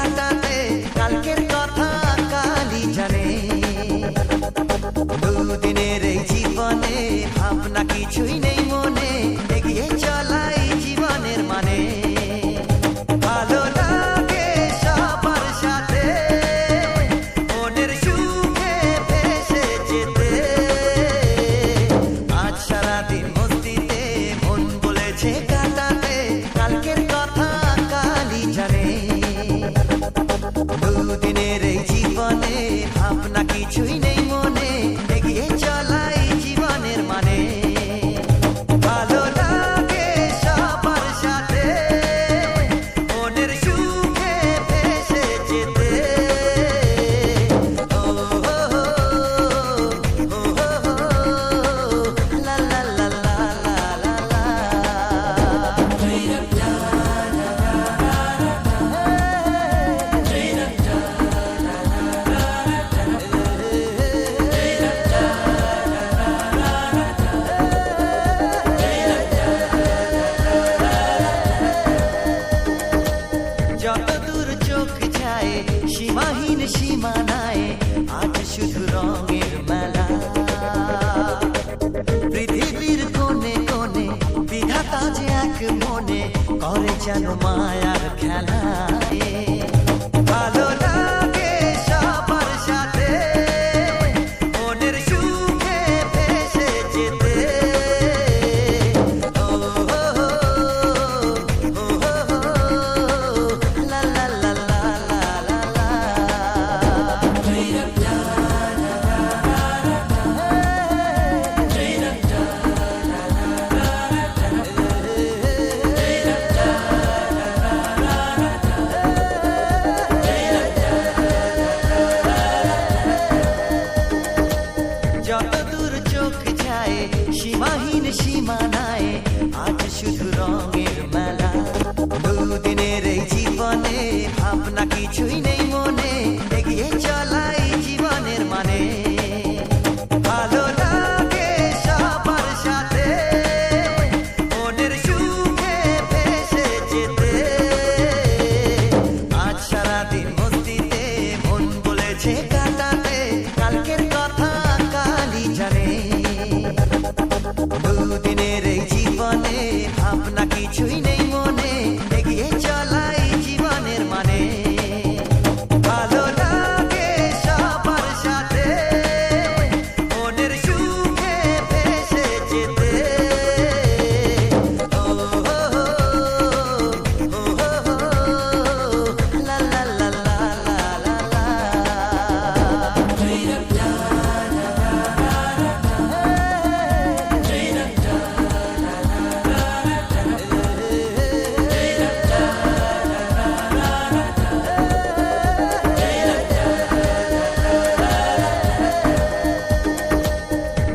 কাটাতে কালকের কথা কালি জানে। দুদিনের এই জীবনে ভাবনা কিছুই নেই। যেন মায়ার খেলায়। ভালো কিছুই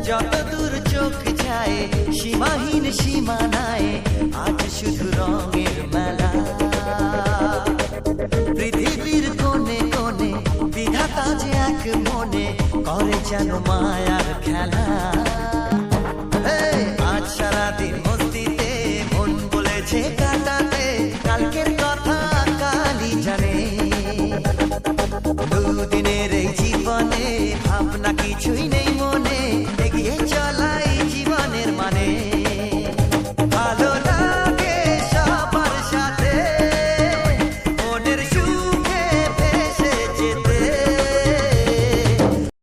যত দূর চোখ যায়, সীমাহীন সীমানায়, আজ শুধু রঙের মেলা। পৃথিবীর বিধাতা যে এক মনে, করে যেন মায়ার খেলা। আজ সারাদিন মস্তিতে, মন বলেছে কাটাতে, কালকের কথা কালি জানে। দুদিনের এই জীবনে ভাবনা কিছুই নেই।